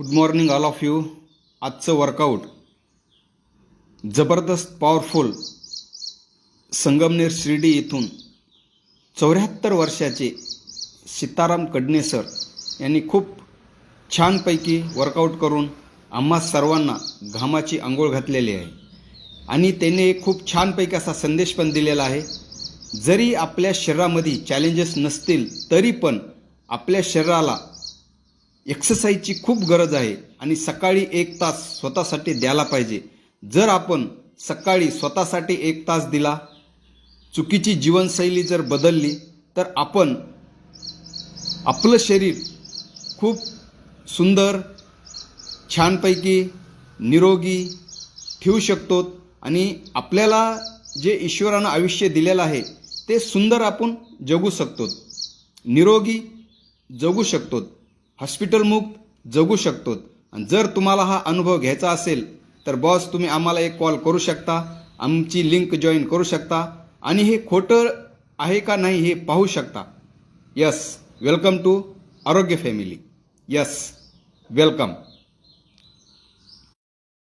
Good morning all of you आजचं workout जबरदस्त powerful Sangamner Shirdi इथून चौऱ्याहत्तर वर्षाचे सीताराम कडणे सर यांनी खूप छानपैकी वर्कआउट करून आम्हा सर्वांना घामाची आंघोळ घातलेली आहे. आणि त्याने खूप छानपैकी असा संदेश पण दिलेला आहे. जरी आपल्या शरीरामध्ये चॅलेंजेस नसतील तरी पण आपल्या शरीराला एक्सरसाइजची खूप गरज आहे आणि सकाळी एक तास स्वतःसाठी द्यायला पाहिजे. जर आपण सकाळी स्वतःसाठी एक तास दिला चुकीची जीवनशैली जर बदलली तर आपण आपलं शरीर खूप सुंदर छानपैकी निरोगी ठेवू शकतो आणि आपल्याला जे ईश्वरानं आयुष्य दिलेलं आहे ते सुंदर आपण जगू शकतो. निरोगी जगू शकतो. हॉस्पिटलमुक्त जगू शकतो आणि जर तुम्हाला हा अनुभव घ्यायचा असेल तर बॉस तुम्ही आम्हाला एक कॉल करू शकता. आमची लिंक जॉईन करू शकता. आणि हे खोटं आहे का नाही हे पाहू शकता. Yes welcome to Aarogya family. Yes welcome.